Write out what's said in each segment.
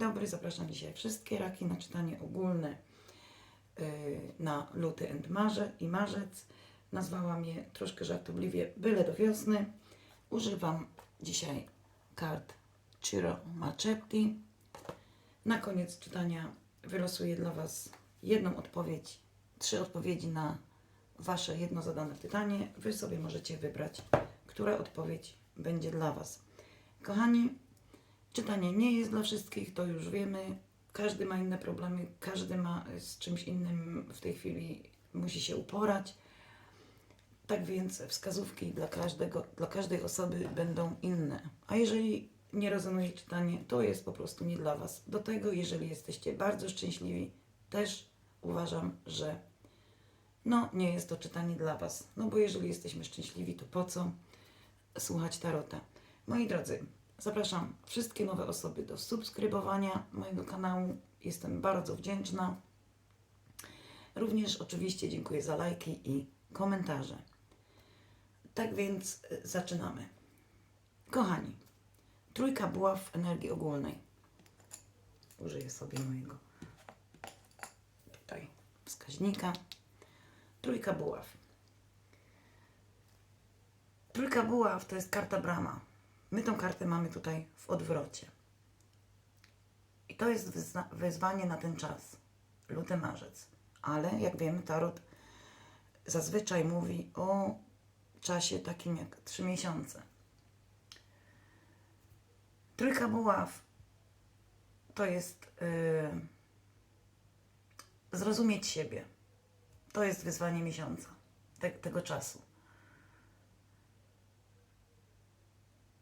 dobry, zapraszam dzisiaj wszystkie raki na czytanie ogólne yy, na luty and marze i marzec. Nazwałam je troszkę żartobliwie byle do wiosny. Używam dzisiaj kart Ciro Marchetti. Na koniec czytania wylosuję dla Was jedną odpowiedź, trzy odpowiedzi na Wasze jedno zadane pytanie. Wy sobie możecie wybrać, która odpowiedź będzie dla Was. Kochani, czytanie nie jest dla wszystkich, to już wiemy. Każdy ma inne problemy, każdy ma z czymś innym w tej chwili musi się uporać. Tak więc wskazówki dla, każdego, dla każdej osoby będą inne. A jeżeli nie rezonuje czytanie, to jest po prostu nie dla Was. Do tego, jeżeli jesteście bardzo szczęśliwi, też uważam, że no, nie jest to czytanie dla Was. No bo jeżeli jesteśmy szczęśliwi, to po co słuchać tarota? Moi drodzy, zapraszam wszystkie nowe osoby do subskrybowania mojego kanału. Jestem bardzo wdzięczna. Również oczywiście dziękuję za lajki i komentarze. Tak więc y, zaczynamy. Kochani, trójka była w energii ogólnej. Użyję sobie mojego tutaj wskaźnika. Trójka buław. Trójka buław to jest karta brama. My tą kartę mamy tutaj w odwrocie. I to jest wyzwanie na ten czas. Luty, marzec. Ale jak wiemy, tarot zazwyczaj mówi o czasie takim jak trzy miesiące. Trójka buław to jest yy, zrozumieć siebie. To jest wyzwanie miesiąca, te, tego czasu.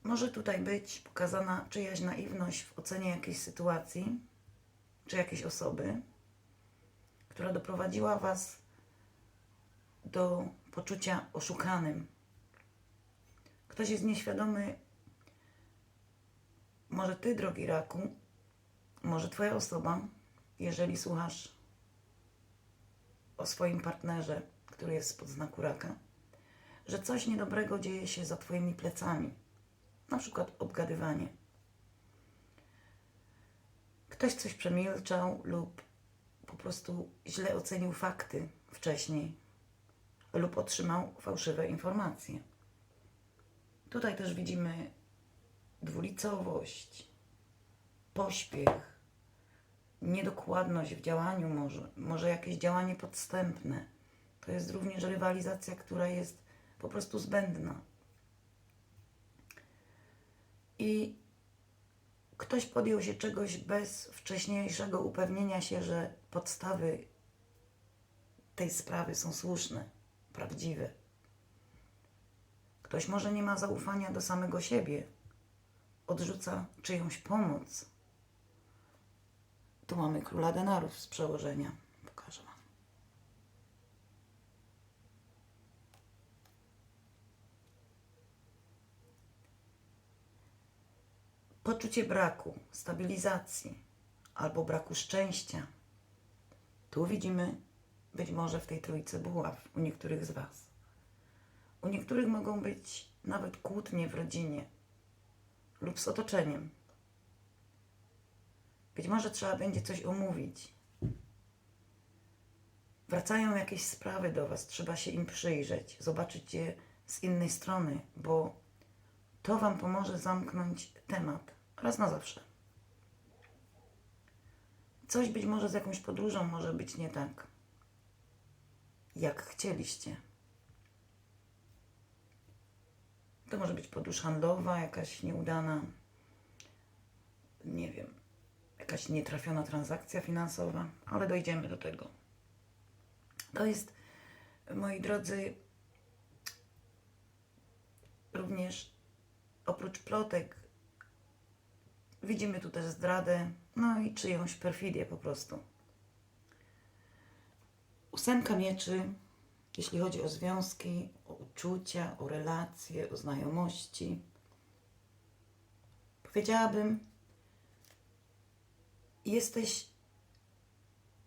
Może tutaj być pokazana czyjaś naiwność w ocenie jakiejś sytuacji, czy jakiejś osoby, która doprowadziła Was do poczucia oszukanym. Ktoś jest nieświadomy, może Ty, drogi raku, może Twoja osoba, jeżeli słuchasz o swoim partnerze, który jest spod znaku raka, że coś niedobrego dzieje się za Twoimi plecami, na przykład obgadywanie. Ktoś coś przemilczał lub po prostu źle ocenił fakty wcześniej lub otrzymał fałszywe informacje. Tutaj też widzimy dwulicowość, pośpiech, niedokładność w działaniu może, może jakieś działanie podstępne. To jest również rywalizacja, która jest po prostu zbędna. I ktoś podjął się czegoś bez wcześniejszego upewnienia się, że podstawy tej sprawy są słuszne, prawdziwe. Ktoś może nie ma zaufania do samego siebie, odrzuca czyjąś pomoc. Tu mamy króla denarów z przełożenia. Pokażę Wam. Poczucie braku, stabilizacji albo braku szczęścia. Tu widzimy być może w tej trójce buław u niektórych z Was. U niektórych mogą być nawet kłótnie w rodzinie lub z otoczeniem. Być może trzeba będzie coś omówić. Wracają jakieś sprawy do Was, trzeba się im przyjrzeć, zobaczyć je z innej strony, bo to Wam pomoże zamknąć temat raz na zawsze. Coś być może z jakąś podróżą może być nie tak, jak chcieliście. To może być podróż handlowa, jakaś nieudana, nie wiem, jakaś nietrafiona transakcja finansowa, ale dojdziemy do tego. To jest, moi drodzy, również oprócz plotek widzimy tu też zdradę, no i czyjąś perfidię po prostu. Ósemka mieczy, jeśli chodzi o związki, o uczucia, o relacje, o znajomości. Powiedziałabym, jesteś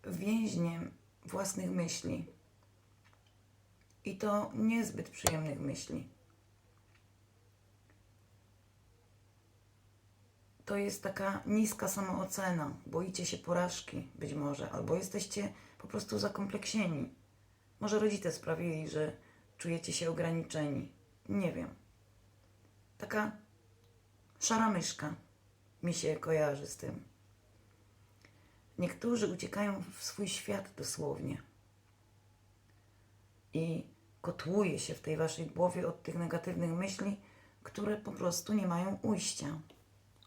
więźniem własnych myśli. I to niezbyt przyjemnych myśli. To jest taka niska samoocena. Boicie się porażki być może, albo jesteście po prostu zakompleksieni. Może rodzice sprawili, że czujecie się ograniczeni. Nie wiem. Taka szara myszka mi się kojarzy z tym. Niektórzy uciekają w swój świat dosłownie i kotłuje się w tej waszej głowie od tych negatywnych myśli, które po prostu nie mają ujścia.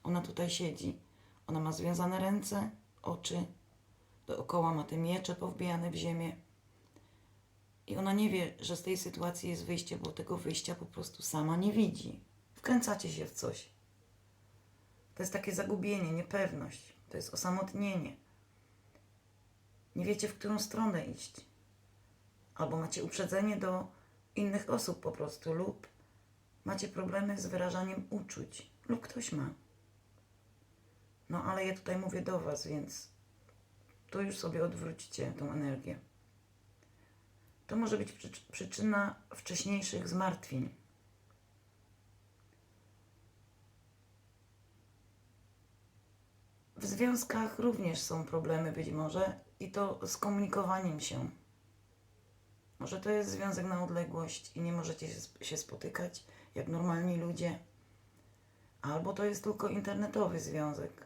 Ona tutaj siedzi. Ona ma związane ręce, oczy, dookoła ma te miecze powbijane w ziemię. I ona nie wie, że z tej sytuacji jest wyjście, bo tego wyjścia po prostu sama nie widzi. Wkręcacie się w coś. To jest takie zagubienie, niepewność. To jest osamotnienie. Nie wiecie, w którą stronę iść. Albo macie uprzedzenie do innych osób po prostu, lub macie problemy z wyrażaniem uczuć, lub ktoś ma. No ale ja tutaj mówię do Was, więc tu już sobie odwróćcie tą energię. To może być przycz- przyczyna wcześniejszych zmartwień. W związkach również są problemy być może i to z komunikowaniem się. Może to jest związek na odległość i nie możecie się spotykać jak normalni ludzie. Albo to jest tylko internetowy związek.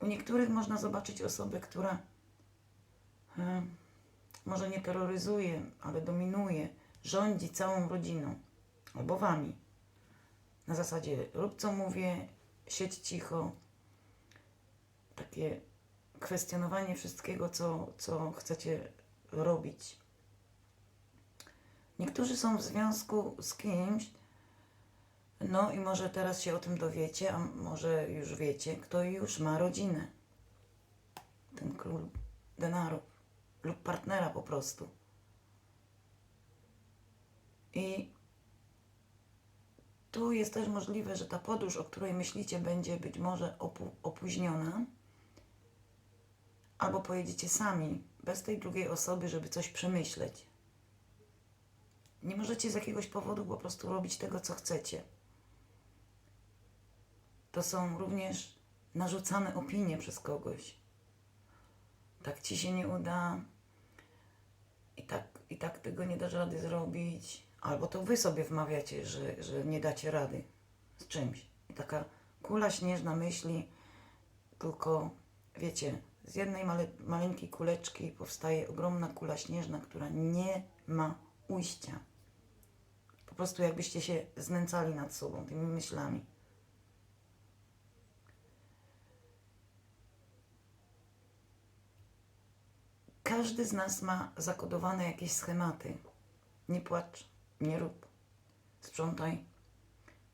U niektórych można zobaczyć osobę, która e, może nie terroryzuje, ale dominuje, rządzi całą rodziną albo wami. Na zasadzie rób co mówię, siedź cicho. Takie kwestionowanie wszystkiego, co, co chcecie robić. Niektórzy są w związku z kimś, no i może teraz się o tym dowiecie, a może już wiecie, kto już ma rodzinę. Ten król denarów lub partnera po prostu. I tu jest też możliwe, że ta podróż, o której myślicie, będzie być może opu- opóźniona, albo pojedziecie sami, bez tej drugiej osoby, żeby coś przemyśleć. Nie możecie z jakiegoś powodu po prostu robić tego, co chcecie. To są również narzucane opinie przez kogoś. Tak ci się nie uda, i tak, i tak tego nie dasz rady zrobić. Albo to wy sobie wmawiacie, że, że nie dacie rady z czymś. I taka kula śnieżna myśli, tylko wiecie, z jednej male, maleńkiej kuleczki powstaje ogromna kula śnieżna, która nie ma ujścia. Po prostu jakbyście się znęcali nad sobą tymi myślami. Każdy z nas ma zakodowane jakieś schematy. Nie płacz, nie rób, sprzątaj,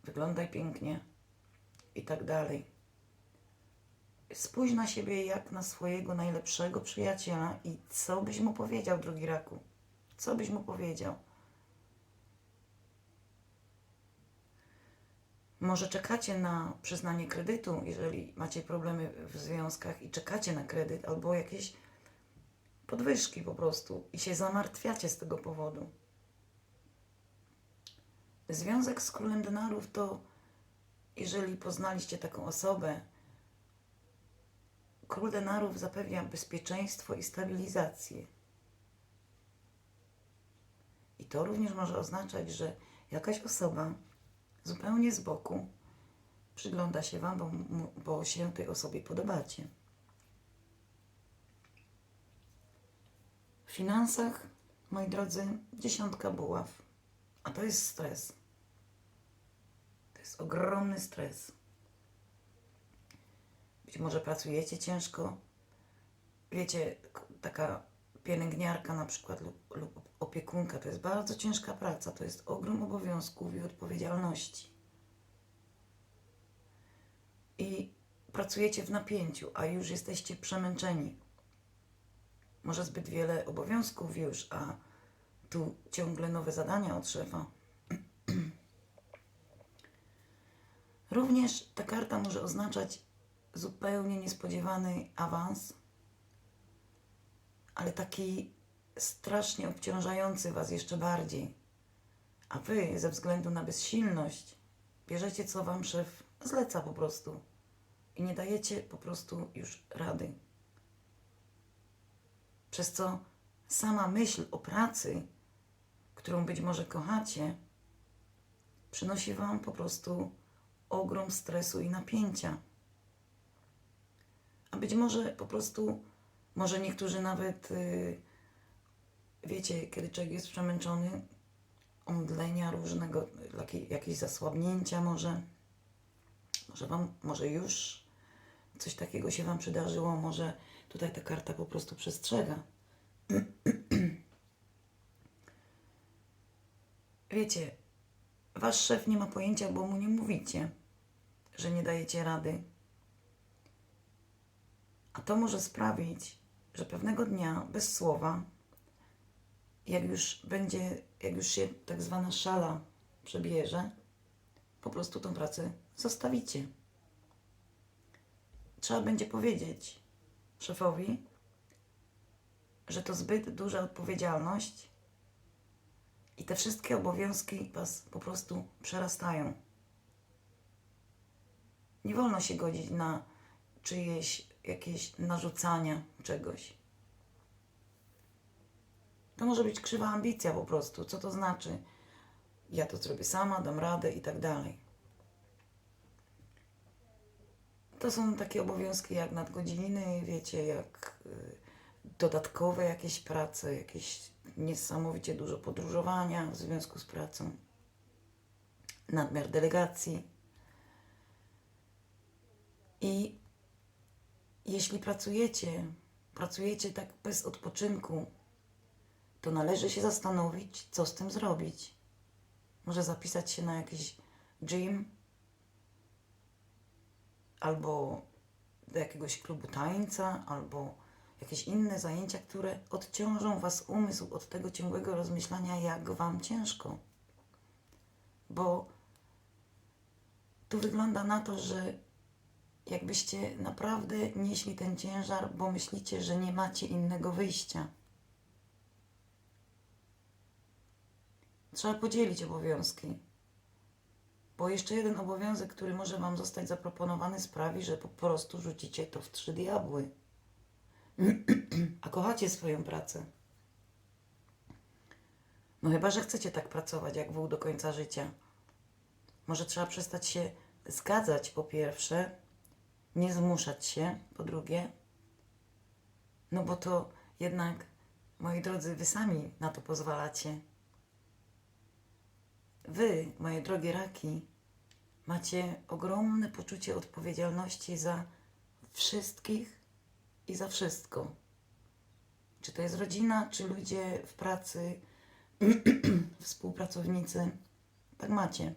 wyglądaj pięknie i tak dalej. Spójrz na siebie jak na swojego najlepszego przyjaciela i co byś mu powiedział, drugi raku? Co byś mu powiedział? Może czekacie na przyznanie kredytu, jeżeli macie problemy w związkach i czekacie na kredyt albo jakieś podwyżki po prostu i się zamartwiacie z tego powodu. Związek z królem denarów to, jeżeli poznaliście taką osobę, król denarów zapewnia bezpieczeństwo i stabilizację. I to również może oznaczać, że jakaś osoba zupełnie z boku przygląda się Wam, bo, bo się tej osobie podobacie. W finansach, moi drodzy, dziesiątka buław, a to jest stres. To jest ogromny stres. Być może pracujecie ciężko. Wiecie, taka pielęgniarka na przykład lub, lub opiekunka to jest bardzo ciężka praca. To jest ogrom obowiązków i odpowiedzialności. I pracujecie w napięciu, a już jesteście przemęczeni. Może zbyt wiele obowiązków już, a tu ciągle nowe zadania od szefa. Również ta karta może oznaczać zupełnie niespodziewany awans, ale taki strasznie obciążający Was jeszcze bardziej. A Wy, ze względu na bezsilność, bierzecie co Wam szef zleca po prostu. I nie dajecie po prostu już rady. Przez co sama myśl o pracy, którą być może kochacie, przynosi Wam po prostu ogrom stresu i napięcia. A być może po prostu, może niektórzy nawet, yy, wiecie, kiedy człowiek jest przemęczony, omdlenia różnego, jakie- jakieś zasłabnięcia może, może Wam, może już coś takiego się Wam przydarzyło, może tutaj ta karta po prostu przestrzega. Wiecie, Wasz szef nie ma pojęcia, bo mu nie mówicie, że nie dajecie rady. A to może sprawić, że pewnego dnia, bez słowa, jak już będzie, jak już się tak zwana szala przebierze, po prostu tą pracę zostawicie. Trzeba będzie powiedzieć szefowi, że to zbyt duża odpowiedzialność i te wszystkie obowiązki Was po prostu przerastają. Nie wolno się godzić na czyjeś jakieś narzucania czegoś. To może być krzywa ambicja po prostu. Co to znaczy? Ja to zrobię sama, dam radę i tak dalej. To są takie obowiązki jak nadgodziny, wiecie, jak y, dodatkowe jakieś prace, jakieś niesamowicie dużo podróżowania w związku z pracą, nadmiar delegacji. I jeśli pracujecie, pracujecie tak bez odpoczynku, to należy się zastanowić, co z tym zrobić. Może zapisać się na jakiś gym albo do jakiegoś klubu tańca, albo jakieś inne zajęcia, które odciążą Was umysł od tego ciągłego rozmyślania, jak Wam ciężko. Bo tu wygląda na to, że jakbyście naprawdę nieśli ten ciężar, bo myślicie, że nie macie innego wyjścia. Trzeba podzielić obowiązki. Bo jeszcze jeden obowiązek, który może Wam zostać zaproponowany, sprawi, że po prostu rzucicie to w trzy diabły. A kochacie swoją pracę. No chyba, że chcecie tak pracować jak wół do końca życia. Może trzeba przestać się zgadzać po pierwsze, nie zmuszać się po drugie. No bo to jednak, moi drodzy, wy sami na to pozwalacie. Wy, moje drogie raki, macie ogromne poczucie odpowiedzialności za wszystkich i za wszystko. Czy to jest rodzina, czy ludzie w pracy, współpracownicy. Tak macie.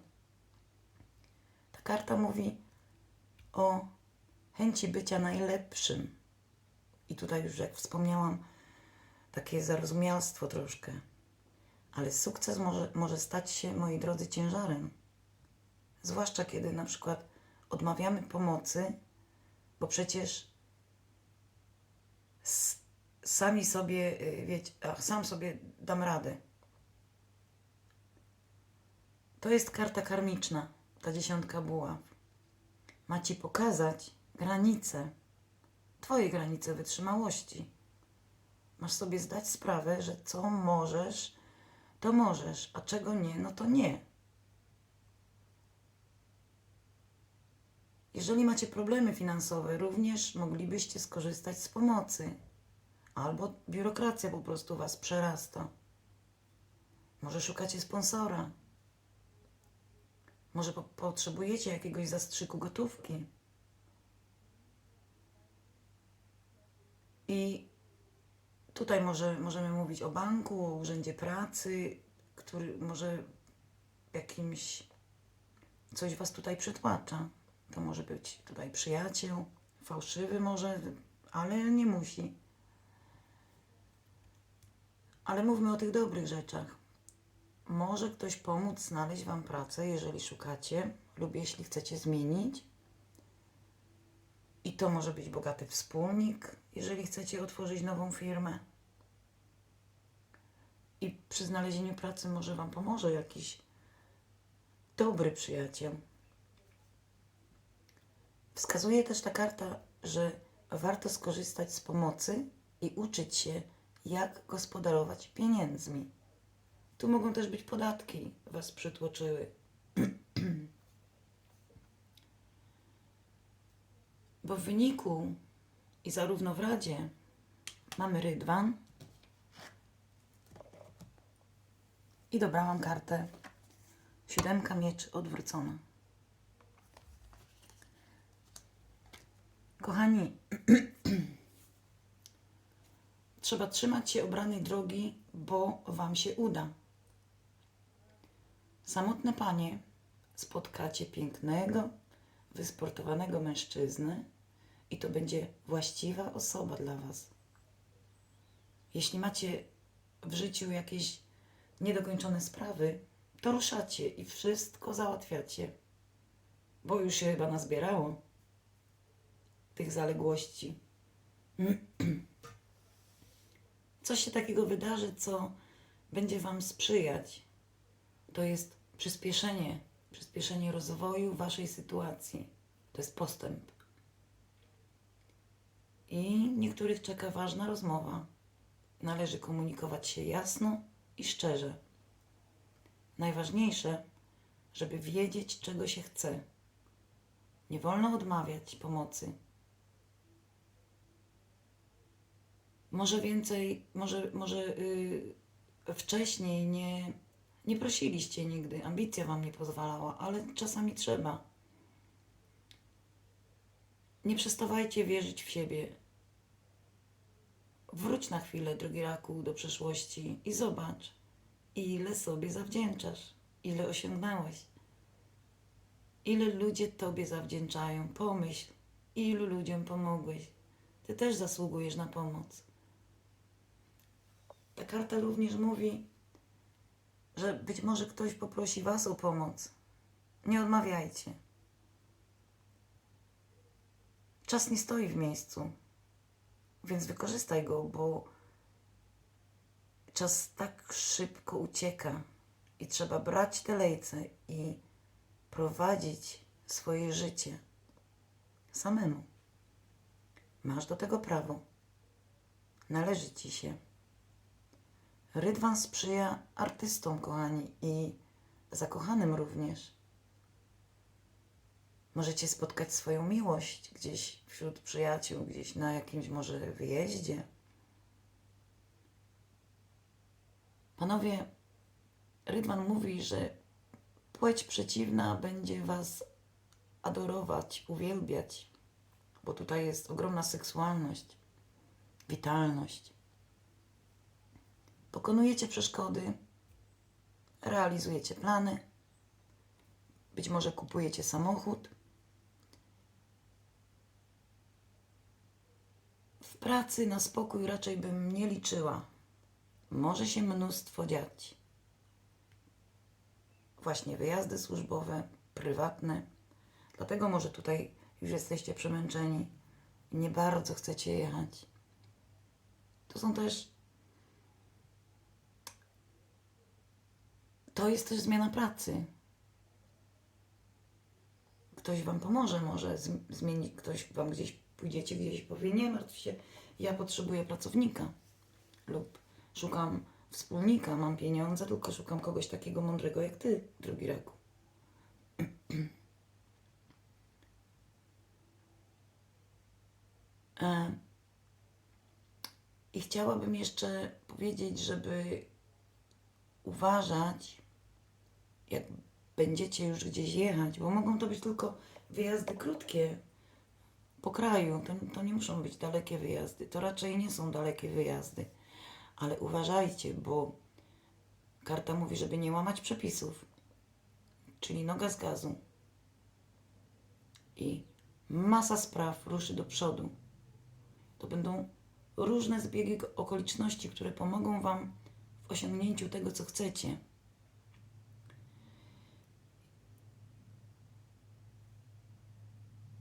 Ta karta mówi o chęci bycia najlepszym. I tutaj już, jak wspomniałam, takie zarozumialstwo troszkę. Ale sukces może, może stać się, moi drodzy, ciężarem. Zwłaszcza kiedy na przykład odmawiamy pomocy, bo przecież sami sobie, y, wiecie, ach, sam sobie dam radę. To jest karta karmiczna, ta dziesiątka buław. Ma ci pokazać granice, twoje granice wytrzymałości. Masz sobie zdać sprawę, że co możesz, to możesz, a czego nie, no to nie. Jeżeli macie problemy finansowe, również moglibyście skorzystać z pomocy. Albo biurokracja po prostu Was przerasta. Może szukacie sponsora. Może po potrzebujecie jakiegoś zastrzyku gotówki. I tutaj może, możemy mówić o banku, o urzędzie pracy, który może jakimś coś Was tutaj przytłacza. To może być tutaj przyjaciel, fałszywy może, ale nie musi. Ale mówmy o tych dobrych rzeczach. Może ktoś pomóc znaleźć Wam pracę, jeżeli szukacie, lub jeśli chcecie zmienić. I to może być bogaty wspólnik, jeżeli chcecie otworzyć nową firmę. I przy znalezieniu pracy może Wam pomoże jakiś dobry przyjaciel. Wskazuje też ta karta, że warto skorzystać z pomocy i uczyć się, jak gospodarować pieniędzmi. Tu mogą też być podatki, Was przytłoczyły. Bo w wyniku i zarówno w Radzie mamy rydwan i dobrałam kartę siódemka mieczy odwrócona. Kochani, trzeba trzymać się obranej drogi, bo Wam się uda. Samotne panie spotkacie pięknego, wysportowanego mężczyznę i to będzie właściwa osoba dla Was. Jeśli macie w życiu jakieś niedokończone sprawy, to ruszacie i wszystko załatwiacie, bo już się chyba nazbierało tych zaległości. Coś się takiego wydarzy, co będzie Wam sprzyjać. To jest przyspieszenie, przyspieszenie rozwoju Waszej sytuacji. To jest postęp. I niektórych czeka ważna rozmowa. Należy komunikować się jasno i szczerze. Najważniejsze, żeby wiedzieć, czego się chce. Nie wolno odmawiać pomocy. Może więcej, może, może yy, wcześniej nie, nie prosiliście nigdy, ambicja wam nie pozwalała, ale czasami trzeba. Nie przestawajcie wierzyć w siebie. Wróć na chwilę, drogi raku, do przeszłości i zobacz, ile sobie zawdzięczasz, ile osiągnąłeś. Ile ludzie Tobie zawdzięczają. Pomyśl, ilu ludziom pomogłeś. Ty też zasługujesz na pomoc. Ta karta również mówi, że być może ktoś poprosi Was o pomoc. Nie odmawiajcie. Czas nie stoi w miejscu, więc wykorzystaj go, bo czas tak szybko ucieka i trzeba brać te lejce i prowadzić swoje życie samemu. Masz do tego prawo. Należy ci się. Rydwan sprzyja artystom, kochani, i zakochanym również. Możecie spotkać swoją miłość gdzieś wśród przyjaciół, gdzieś na jakimś może wyjeździe. Panowie, Rydwan mówi, że płeć przeciwna będzie was adorować, uwielbiać, bo tutaj jest ogromna seksualność, witalność. Pokonujecie przeszkody, realizujecie plany, być może kupujecie samochód. W pracy na spokój raczej bym nie liczyła. Może się mnóstwo dziać. Właśnie wyjazdy służbowe, prywatne. Dlatego może tutaj już jesteście przemęczeni i nie bardzo chcecie jechać. To są też. To jest też zmiana pracy. Ktoś wam pomoże, może zm- zmieni, ktoś wam gdzieś pójdziecie gdzieś i powie, nie martw się, ja potrzebuję pracownika lub szukam wspólnika, mam pieniądze, tylko szukam kogoś takiego mądrego jak ty, drugi raku. E, I chciałabym jeszcze powiedzieć, żeby uważać, jak będziecie już gdzieś jechać, bo mogą to być tylko wyjazdy krótkie po kraju. To, to nie muszą być dalekie wyjazdy. To raczej nie są dalekie wyjazdy. Ale uważajcie, bo karta mówi, żeby nie łamać przepisów. Czyli noga z gazu. I masa spraw ruszy do przodu. To będą różne zbiegi okoliczności, które pomogą Wam w osiągnięciu tego, co chcecie.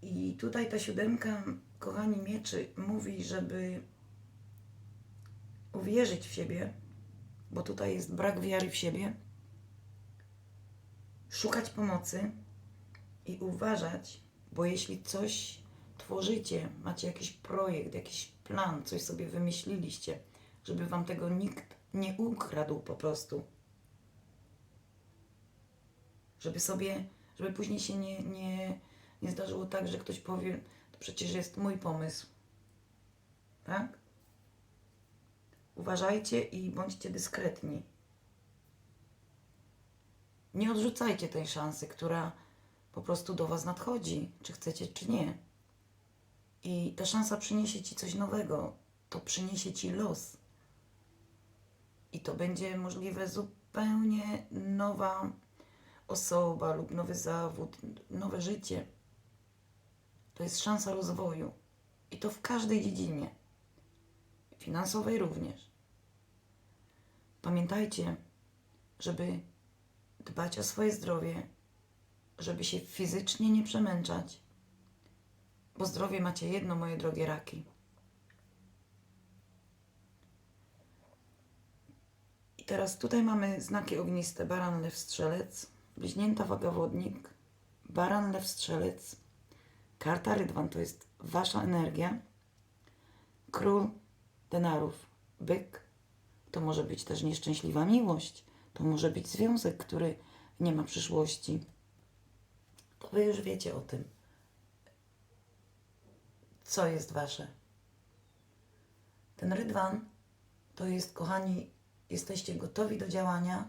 I tutaj ta siódemka, kochani mieczy, mówi, żeby uwierzyć w siebie, bo tutaj jest brak wiary w siebie, szukać pomocy i uważać, Bo jeśli coś tworzycie, macie jakiś projekt, jakiś plan, coś sobie wymyśliliście, żeby wam tego nikt nie ukradł po prostu. Żeby sobie, żeby później się nie, nie, nie zdarzyło tak, że ktoś powie, to przecież jest mój pomysł. Tak? Uważajcie i bądźcie dyskretni. Nie odrzucajcie tej szansy, która po prostu do Was nadchodzi, czy chcecie, czy nie. I ta szansa przyniesie Ci coś nowego. To przyniesie Ci los. I to będzie możliwe zupełnie nowa osoba lub nowy zawód, nowe życie. To jest szansa rozwoju. I to w każdej dziedzinie. Finansowej również. Pamiętajcie, żeby dbać o swoje zdrowie, żeby się fizycznie nie przemęczać, bo zdrowie macie jedno, moje drogie raki. I teraz tutaj mamy znaki ogniste: baran, lew, strzelec, bliźnięta, waga, wodnik, baran, lew, strzelec, karta rydwan to jest wasza energia, król denarów, byk, to może być też nieszczęśliwa miłość, to może być związek, który nie ma przyszłości. To wy już wiecie o tym, co jest wasze. Ten rydwan to jest, kochani, jesteście gotowi do działania,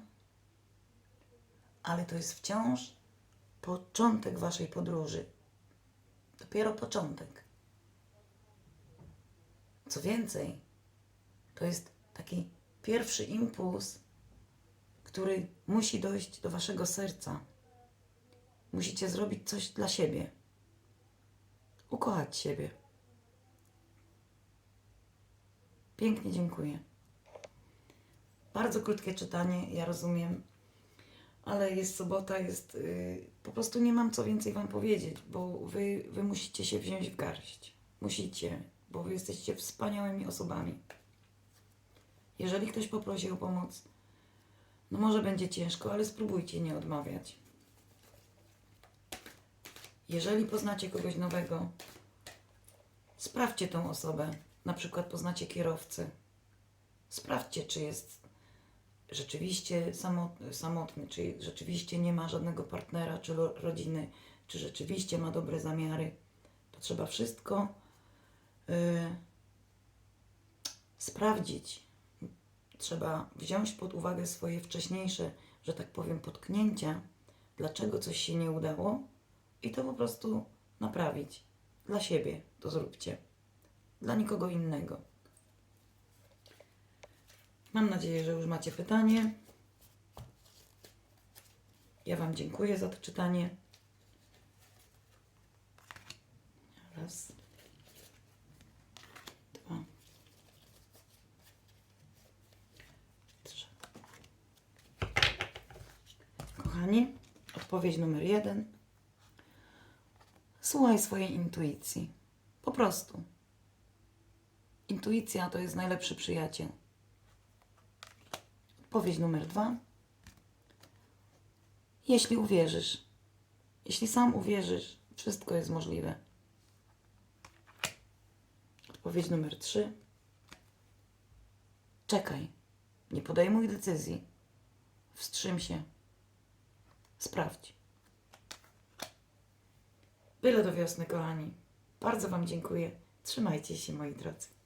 ale to jest wciąż początek waszej podróży. Dopiero początek. Co więcej, to jest taki pierwszy impuls, który musi dojść do waszego serca. Musicie zrobić coś dla siebie. Ukochać siebie. Pięknie dziękuję. Bardzo krótkie czytanie, ja rozumiem, ale jest sobota, jest. Yy, po prostu nie mam co więcej Wam powiedzieć, bo wy, wy musicie się wziąć w garść. Musicie, bo Wy jesteście wspaniałymi osobami. Jeżeli ktoś poprosi o pomoc, no może będzie ciężko, ale spróbujcie nie odmawiać. Jeżeli poznacie kogoś nowego, sprawdźcie tą osobę. Na przykład poznacie kierowcę. Sprawdźcie, czy jest rzeczywiście samotny, czy rzeczywiście nie ma żadnego partnera czy rodziny, czy rzeczywiście ma dobre zamiary. To trzeba wszystko y, sprawdzić. Trzeba wziąć pod uwagę swoje wcześniejsze, że tak powiem, potknięcia, dlaczego coś się nie udało i to po prostu naprawić. Dla siebie to zróbcie. Dla nikogo innego. Mam nadzieję, że już macie pytanie. Ja Wam dziękuję za to czytanie. Raz. Dwa. Trzy. Kochani, odpowiedź numer jeden. Słuchaj swojej intuicji. Po prostu. Intuicja to jest najlepszy przyjaciel. Odpowiedź numer dwa. Jeśli uwierzysz, jeśli sam uwierzysz, wszystko jest możliwe. Odpowiedź numer trzy. Czekaj, nie podejmuj decyzji. Wstrzym się. Sprawdź. Byle do wiosny, kochani. Bardzo Wam dziękuję. Trzymajcie się, moi drodzy.